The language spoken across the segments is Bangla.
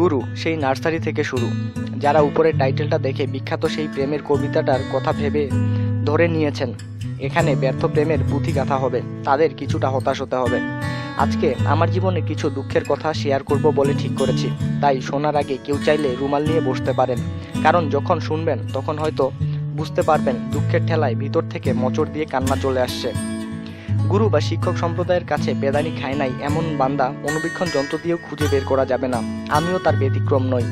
গুরু সেই নার্সারি থেকে শুরু। যারা উপরের টাইটেলটা দেখে বিখ্যাত সেই প্রেমের কবিতাটার কথা ভেবে ধরে নিয়েছেন, এখানে ব্যর্থ প্রেমের পুঁথি গাথা হবে, তাদের কিছুটা হতাশ হতে হবে। আজকে আমার জীবনে কিছু দুঃখের কথা শেয়ার করব বলে ঠিক করেছি, তাই শোনার আগে কেউ চাইলে রুমাল নিয়ে বসতে পারেন। কারণ যখন শুনবেন, তখন হয়তো বুঝতে পারবেন দুঃখের ঠেলায় ভিতর থেকে মোচড় দিয়ে কান্না চলে আসছে। গুরু বা শিক্ষক সম্প্রদায়ের কাছে বেদানি খায় নাই এমন বান্দা অনুবীক্ষণ যন্ত্র দিয়েও খুঁজে বের করা যাবে না। আমিও তার ব্যতিক্রম নই।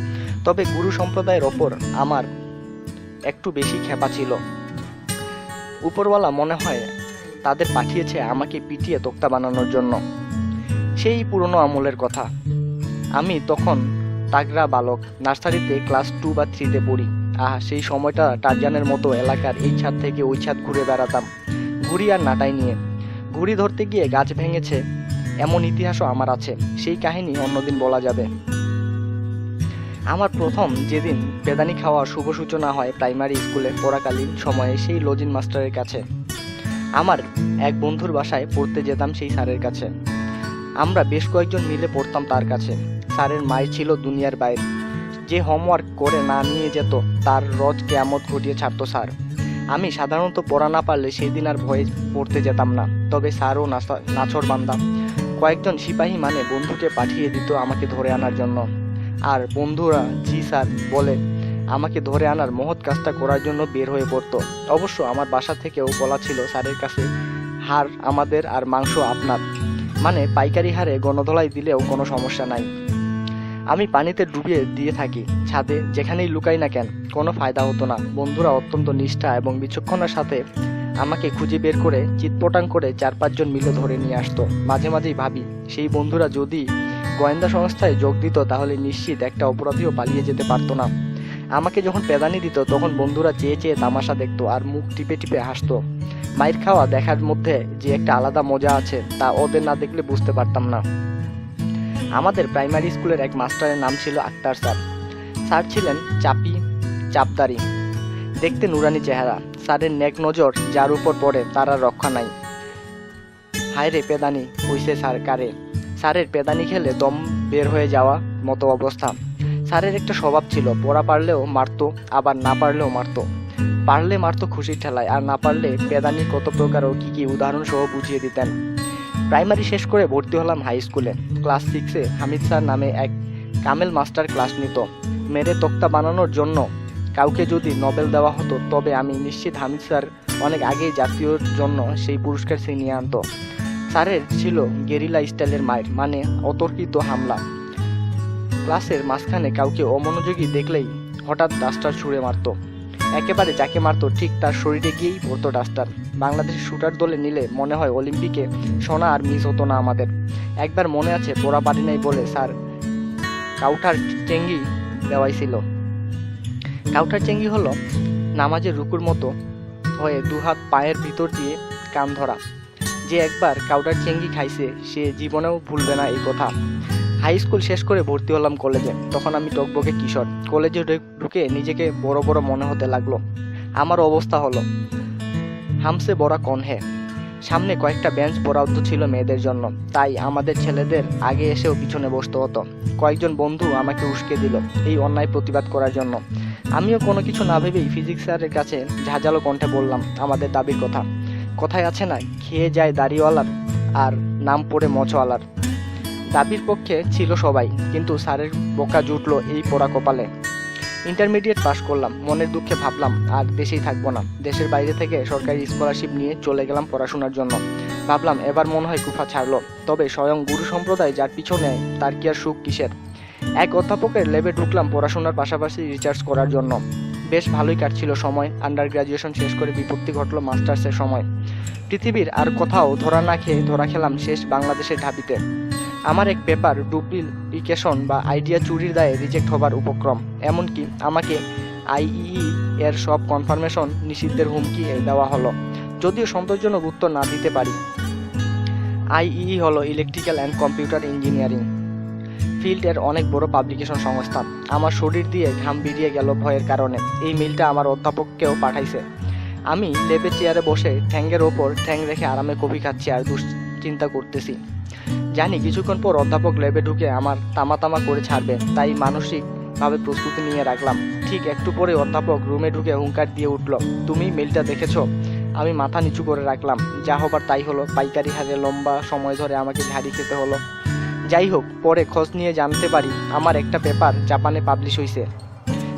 তবে গুরু সম্প্রদায়ের ওপর আমার একটু বেশি খেপা ছিল। উপরওয়ালা মনে হয় তাদের পাঠিয়েছে আমাকে পিটিয়ে তোক্তা বানানোর জন্য। সেই পুরনো আমলের কথা। আমি তখন তাগরা বালক, নার্সারিতে ক্লাস টু বা থ্রিতে পড়ি। আহা, সেই সময়টা টারজানের মতো এলাকার এই ছাদ থেকে ওই ছাদ ঘুরে বেড়াতাম। ঘুড়ি আর নাটাই নিয়ে। ঘুড়ি ধরতে গিয়ে গাছ ভেঙেছে। এমন ইতিহাসও আমার আছে। সেই কাহিনী অন্যদিন বলা যাবে। আমার প্রথম যেদিন বেদানি খাওয়া শুভ সূচনা হয় প্রাইমারি স্কুলে পড়াকালীন সময়ে সেই লজিন মাস্টারের কাছে। আমার এক বন্ধুর বাসায় পড়তে যেতাম সেই স্যারের কাছে। আমরা বেশ কয়েকজন মিলে পড়তাম তার কাছে। স্যারের মায়ের ছিল দুনিয়ার বাইরে। যে হোমওয়ার্ক করে না নিয়ে যেত, তার রজ কেয়ামত ঘটিয়ে ছাড়তো স্যার। আমি সাধারণত পড়া না পারলে সেই দিন আর ভয়ে পড়তে যেতাম না। তবে স্যারও নাছর বান্দা। কয়েকজন সিপাহী মানে বন্ধুকে পাঠিয়ে দিত আমাকে ধরে আনার জন্য। আর বন্ধুরা, জি স্যার, বলে, আমাকে ধরে আনার মহৎ কাজটা করার জন্য বের হয়ে পড়তো। অবশ্য আমার বাসা থেকেও বলা ছিল, স্যারের কাছে হার আমাদের আর মাংস আপনার। মানে পাইকারি হারে গণধলাই দিলেও কোনো সমস্যা নাই। আমি পানিতে ডুবিয়ে দিয়ে থাকি, ছাদে যেখানেই লুকাই না কেন, কোনো ফায়দা হতো না। বন্ধুরা অত্যন্ত নিষ্ঠা এবং বিচক্ষণার সাথে আমাকে খুঁজে বের করে চিৎপটাং করে চার পাঁচজন মিলে ধরে নিয়ে আসতো। মাঝে মাঝেই ভাবি, সেই বন্ধুরা যদি গোয়েন্দা সংস্থায় যোগ দিত তাহলে নিশ্চিত একটা অপরাধীও পালিয়ে যেতে পারতো না। আমাকে যখন পেদানি দিত, তখন বন্ধুরা চেয়ে চেয়ে তামাশা দেখতো আর মুখ টিপে টিপে হাসতো। মায়ের খাওয়া দেখার মধ্যে যে একটা আলাদা মজা আছে, তা ওদের না দেখলে বুঝতে পারতাম না। আমাদের প্রাইমারি স্কুলের এক মাস্টারের নাম ছিল আক্তার স্যার। স্যার ছিলেন চাপি, চাপদারি। দেখতে নুরানি চেহারা। স্যারের নেক নজর যার উপর পড়ে, তার আর রক্ষা নাই। হায় রে পেদানি, হইছে স্যার কারে? স্যারের পেদানি খেলে দম বের হয়ে যাওয়া মতো অবস্থা। স্যারের একটা স্বভাব ছিল, পড়া পারলেও মারতো, আবার না পারলেও মারতো। পারলে মারতো খুশির ঠেলায়, আর না পারলে পেদানি কত প্রকার ও কি কি উদাহরণ সহ বুঝিয়ে দিতেন। প্রাইমারি শেষ করে ভর্তি হলাম হাই স্কুলে ক্লাস সিক্সে হামিদ স্যার নামে এক কামেল মাস্টার ক্লাস নিত। মেরে তক্তা বানানোর জন্য কাউকে যদি নোবেল দেওয়া হতো, তবে আমি নিশ্চিত হামিদ স্যার অনেক আগেই জাতীয়র জন্য সেই পুরস্কার ছিনিয়ে আনতো। স্যারের ছিল গেরিলা স্টাইলের মায়ের মানে অতর্কিত হামলা। ক্লাসের মাঝখানে কাউকে অমনোযোগী দেখলেই হঠাৎ ডাস্টার ছুঁড়ে মারতো। একেবারে যাকে মারতো ঠিক তার শরীরে গিয়েই পড়তো ডাস্টার। বাংলাদেশের শুটার দলে নিলে মনে হয় অলিম্পিকে সোনা আর মিস হতো না আমাদের। একবার মনে আছে, পড়া পারি নাই বলে স্যার কাউঠার চেঙ্গি দেওয়াইছিল। কাউঠার চেঙ্গি হলো নামাজের রুকুর মতো হয়ে দুহাত পায়ের ভিতর দিয়ে কান ধরা। যে একবার কাউটার চেঙ্গি খাইছে, সে জীবনেও ভুলবে না এই কথা। হাই স্কুল শেষ করে ভর্তি হলাম কলেজে। তখন আমি টকবকে কিশোর। কলেজে ঢুকে নিজেকে বড় বড় মনে হতে লাগল। আমার অবস্থা হলো, হামসে বড়া কন হে সামনে কয়েকটা বেঞ্চ বরাদ্দ ছিল মেয়েদের জন্য। তাই আমাদের ছেলেদের আগে এসেও পিছনে বসতে হতো। কয়েকজন বন্ধু আমাকে উস্কে দিল এই অন্যায় প্রতিবাদ করার জন্য। আমিও কোনো কিছু না ভেবেই ফিজিক্স স্যারের কাছে ঝাঁঝালো কণ্ঠে বললাম, আমাদের দাবির কথা। কথায় আছে না, খেয়ে যায় দাড়িওয়ালার আর নাম পড়ে মছওয়ালার। দাবির পক্ষে ছিল সবাই, কিন্তু স্যারের বোকা জুটলো এই পোড়া কপালে। ইন্টারমিডিয়েট পাশ করলাম, মনের দুঃখে ভাবলাম, আর দেশেই থাকব না। দেশের বাইরে থেকে সরকারি স্কলারশিপ নিয়ে চলে গেলাম পড়াশোনার জন্য। ভাবলাম, এবার মনে হয় কুফা ছাড়লো। তবে স্বয়ং গুরু সম্প্রদায় যার পিছনে, তার কি আর সুখ কিসের? এক অধ্যাপকের লেবে ঢুকলাম পড়াশোনার পাশাপাশি রিসার্চ করার জন্য। বেশ ভালোই কাটছিল সময় আন্ডার গ্রাজুয়েশন শেষ করে বিপত্তি ঘটলো মাস্টার্সের সময়। পৃথিবীর আর কোথাও ধরা না খেয়ে ধরা খেলাম শেষ বাংলাদেশের ঢাবিতে। আমার এক পেপার ডুপ্লিকেশন বা আইডিয়া চুরির দায়ে রিজেক্ট হবার উপক্রম। এমনকি আমাকে আইইই এর সব কনফার্মেশন নিষিদ্ধের হুমকি দেওয়া হলো। যদিও সন্তোষজনক উত্তর না দিতে পারি। আইইই হলো ইলেকট্রিক্যাল অ্যান্ড কম্পিউটার ইঞ্জিনিয়ারিং ফিল্ডের অনেক বড় পাবলিকেশন সংস্থা আমার শরীর দিয়ে ঘাম বেরিয়ে গেল ভয়ের কারণে। এই মেইলটা আমার অধ্যাপককেও পাঠাইছে। আমি লেবে চেয়ারে বসে ঠ্যাঙ্গের ওপর ঠ্যাং রেখে আরামে কফি খাচ্ছি আর দুশ্চিন্তা করতেছি। জানি কিছুক্ষণ পর অধ্যাপক ল্যাবে ঢুকে আমার তামা তামা করে ছাড়বে, তাই মানসিকভাবে প্রস্তুতি নিয়ে রাখলাম। ঠিক একটু পরে অধ্যাপক রুমে ঢুকে হুঙ্কার দিয়ে উঠল, তুমি মেলটা দেখেছ? আমি মাথা নিচু করে রাখলাম, যা হবার তাই হলো, পাইকারি হারে লম্বা সময় ধরে আমাকে ঝাড়ি খেতে হলো। যাই হোক, পরে খোঁজ নিয়ে জানতে পারি আমার একটা পেপার জাপানে পাবলিশ হয়েছে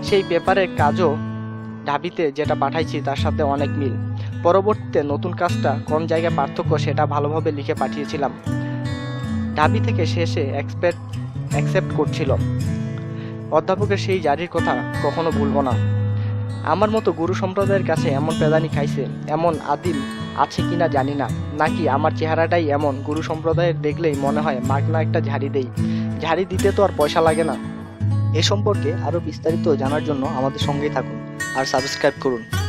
সেই পেপারের কাজও ঢাবিতে যেটা পাঠাইছি তার সাথে অনেক মিল। পরবর্তীতে নতুন কাজটা কোন জায়গায় পার্থক্য সেটা ভালোভাবে লিখে পাঠিয়েছিলাম। ঢাবি থেকে শেষে এক্সপেক্ট অ্যাকসেপ্ট করছিল। অধ্যাপকের সেই জারির কথা কখনো ভুলব না। আমার মতো গুরু সম্প্রদায়ের কাছে এমন পেদানি খাইছে, এমন আদিম আছে কিনা জানি না, নাকি আমার চেহারাটাই এমন গুরু সম্প্রদায়ের দেখলেই মনে হয় মাগনা একটা ঝাড়ি দেই। ঝাড়ি দিতে তো আর পয়সা লাগে না। এ সম্পর্কে আরও বিস্তারিত জানার জন্য আমাদের সঙ্গেই থাকুন আর সাবস্ক্রাইব করুন।